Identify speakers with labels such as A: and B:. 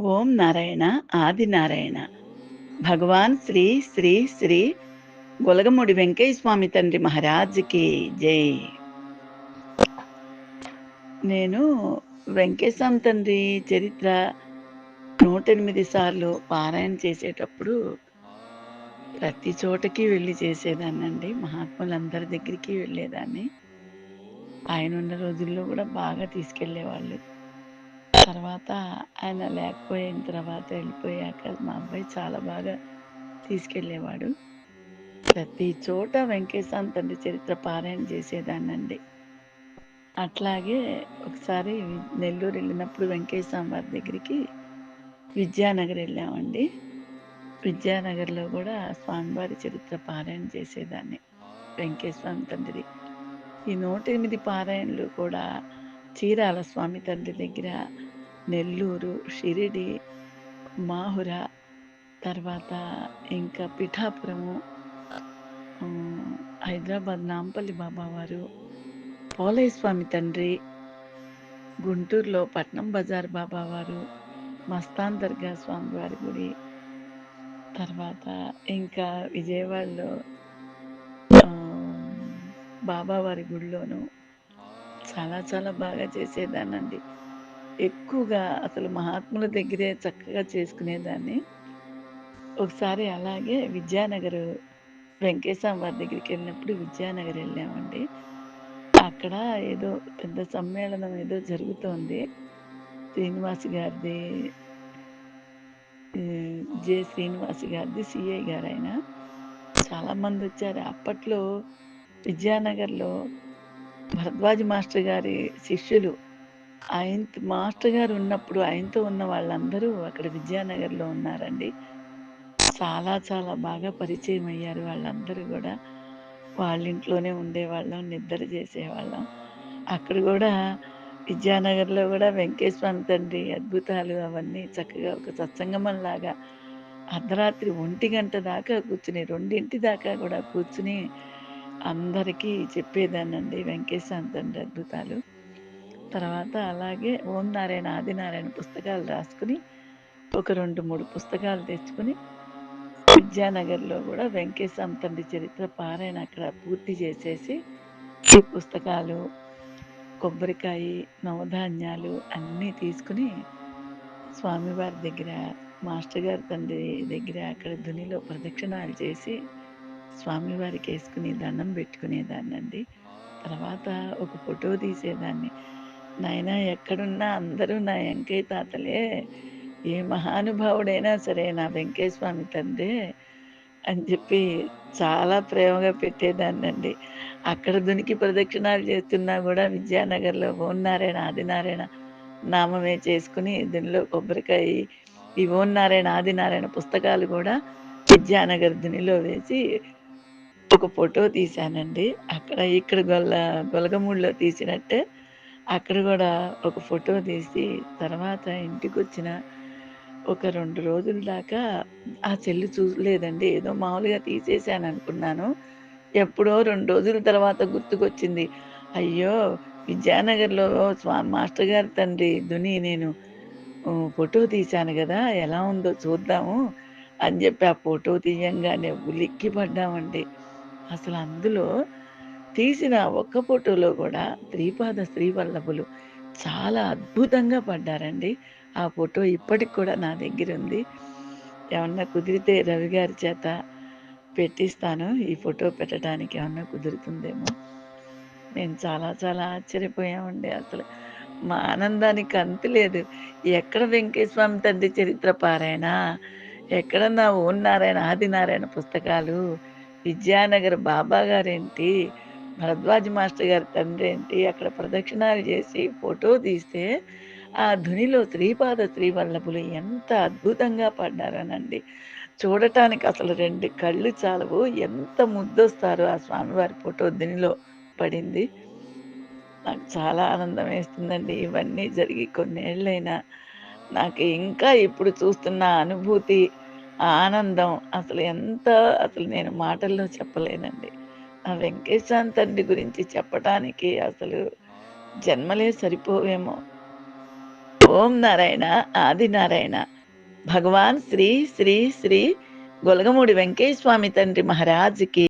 A: ఓం నారాయణ ఆది నారాయణ. భగవాన్ శ్రీ శ్రీ శ్రీ గొలగముడి వెంకయ్య స్వామి తండ్రి మహారాజ్కి జై. నేను వెంకటేశ్వర తండ్రి చరిత్ర నూట ఎనిమిది సార్లు పారాయణ చేసేటప్పుడు ప్రతి చోటకి వెళ్ళి చేసేదాన్నండి. మహాత్ములందరి దగ్గరికి వెళ్ళేదాన్ని. ఆయన ఉన్న రోజుల్లో కూడా బాగా తీసుకెళ్ళేవాళ్ళు. తర్వాత ఆయన లేకపోయిన తర్వాత వెళ్ళిపోయాక మా అబ్బాయి చాలా బాగా తీసుకెళ్ళేవాడు. ప్రతి చోట వెంకటేశాన్ తండ్రి చరిత్ర పారాయణ చేసేదానండి అట్లాగే ఒకసారి నెల్లూరు వెళ్ళినప్పుడు వెంకటేశ్వర వారి దగ్గరికి విద్యానగర్ వెళ్ళామండి. విద్యానగర్లో కూడా స్వామివారి చరిత్ర పారాయణ చేసేదాన్ని వెంకటేశ్వర తండ్రి. ఈ నూట ఎనిమిది పారాయణలు కూడా చీరాల స్వామి తండ్రి దగ్గర నెల్లూరు షిరిడి మాహుర తర్వాత ఇంకా పిఠాపురము హైదరాబాద్ నాంపల్లి బాబావారు పోలయ్య స్వామి తండ్రి గుంటూరులో పట్నం బజార్ బాబావారు మస్తాన్ దర్గా స్వామివారి గుడి తర్వాత ఇంకా విజయవాడలో బాబావారి గుడిలోను చాలా చాలా బాగా చేసేదానండి ఎక్కువగా అసలు మహాత్ముల దగ్గరే చక్కగా చేసుకునేదాన్ని. ఒకసారి అలాగే విద్యానగర్ వెంకటేశ్వర వారి దగ్గరికి వెళ్ళినప్పుడు విద్యానగర్ వెళ్ళామండి. అక్కడ ఏదో పెద్ద సమ్మేళనం ఏదో జరుగుతోంది. శ్రీనివాస్ గారిది జే. శ్రీనివాస్ గారిది సిఐ గారు ఆయన చాలామంది వచ్చారు. అప్పట్లో విద్యానగర్లో భరద్వాజ్ మాస్టర్ గారి శిష్యులు ఆయన మాస్టర్ గారు ఉన్నప్పుడు ఆయనతో ఉన్న వాళ్ళందరూ అక్కడ విద్యానగర్లో ఉన్నారండి. చాలా చాలా బాగా పరిచయం అయ్యారు వాళ్ళందరూ కూడా. వాళ్ళ ఇంట్లోనే ఉండేవాళ్ళం నిద్ర చేసేవాళ్ళం. అక్కడ కూడా విద్యానగర్లో కూడా వెంకటేశ్వర తండ్రి అద్భుతాలు అవన్నీ చక్కగా ఒక సత్సంగమంలాగా అర్ధరాత్రి ఒంటి గంట దాకా కూర్చుని రెండింటి దాకా కూడా కూర్చుని అందరికీ చెప్పేదానండి వెంకటేశ్వర తండ్రి అద్భుతాలు. తర్వాత అలాగే ఓం నారాయణ ఆదినారాయణ పుస్తకాలు రాసుకుని ఒక రెండు మూడు పుస్తకాలు తెచ్చుకుని విద్యానగర్లో కూడా వెంకటేశం తండ్రి చరిత్ర పారాయణ అక్కడ పూర్తి చేసేసి ఈ పుస్తకాలు కొబ్బరికాయ నవధాన్యాలు అన్నీ తీసుకుని స్వామివారి దగ్గర మాస్టర్ గారి తండ్రి దగ్గర అక్కడ ధునిలో ప్రదక్షిణాలు చేసి స్వామివారికి వేసుకుని దండం పెట్టుకునేదాన్నండి. తర్వాత ఒక ఫోటో తీసేదాన్ని. నాయన ఎక్కడున్నా అందరూ నా వెంకయ్య తాతలే. ఏ మహానుభావుడైనా సరే నా వెంకటేశ్వామి తండ్రి అని చెప్పి చాలా ప్రేమగా పెట్టేదాన్నండి. అక్కడ దునికి ప్రదక్షిణాలు చేస్తున్నా కూడా విద్యానగర్లో ఓం నారాయణ ఆదినారాయణ నామమే చేసుకుని దీనిలో కొబ్బరికాయ ఈ ఓం నారాయణ ఆదినారాయణ పుస్తకాలు కూడా విద్యానగర్ దునిలో వేసి ఒక ఫోటో తీశానండి. అక్కడ ఇక్కడ గొల్ల గొలగమూడిలో తీసినట్టే అక్కడ కూడా ఒక ఫోటో తీసి తర్వాత ఇంటికి వచ్చిన ఒక రెండు రోజుల దాకా ఆ చెల్లి చూడలేదండి ఏదో మామూలుగా తీసేసాను అనుకున్నాను. ఎప్పుడో రెండు రోజుల తర్వాత గుర్తుకొచ్చింది. అయ్యో విద్యానగర్లో స్వామి మాస్టర్ గారి తండ్రి దుని నేను ఫోటో తీశాను కదా ఎలా ఉందో చూద్దాము అని చెప్పి ఆ ఫోటో తీయంగానే ఉలిక్కి పడ్డామండి అసలు అందులో తీసిన ఒక్క ఫోటోలో కూడా శ్రీపాద శ్రీవల్లభులు చాలా అద్భుతంగా పడ్డారండి. ఆ ఫోటో ఇప్పటికి కూడా నా దగ్గర ఉంది. ఏమన్నా కుదిరితే రవి గారి చేత పెట్టిస్తాను. ఈ ఫోటో పెట్టడానికి ఏమన్నా కుదురుతుందేమో. నేను చాలా చాలా ఆశ్చర్యపోయామండి అసలు. మా ఆనందానికి అంతు లేదు. ఎక్కడ వెంకటేశ్వరం తండ్రి చరిత్ర పారాయణ? ఎక్కడ నా ఓన్ నారాయణ ఆదినారాయణ పుస్తకాలు? విద్యానగర్ బాబా గారేంటి భరద్వాజ్ మాస్టర్ గారి తండ్రి ఏంటి అక్కడ ప్రదక్షిణాలు చేసి ఫోటో తీస్తే ఆ ధునిలో శ్రీపాద శ్రీవల్లభులు ఎంత అద్భుతంగా పడ్డారనండి చూడటానికి అసలు రెండు కళ్ళు చాలవు. ఎంత ముద్దొస్తారు ఆ స్వామివారి ఫోటో ధునిలో పడింది. నాకు చాలా ఆనందం వేస్తుందండి. ఇవన్నీ జరిగి కొన్నేళ్ళైనా నాకు ఇంకా ఇప్పుడు చూస్తున్న అనుభూతి ఆనందం అసలు ఎంత అసలు నేను మాటల్లో చెప్పలేనండి. ఆ వెంకటేశ్వర తండ్రి గురించి చెప్పటానికి అసలు జన్మలే సరిపోవేమో. ఓం నారాయణ ఆది నారాయణ. భగవాన్ శ్రీ శ్రీ శ్రీ గొలగమూడి వెంకటేశ్వామి స్వామి తండ్రి మహారాజ్కి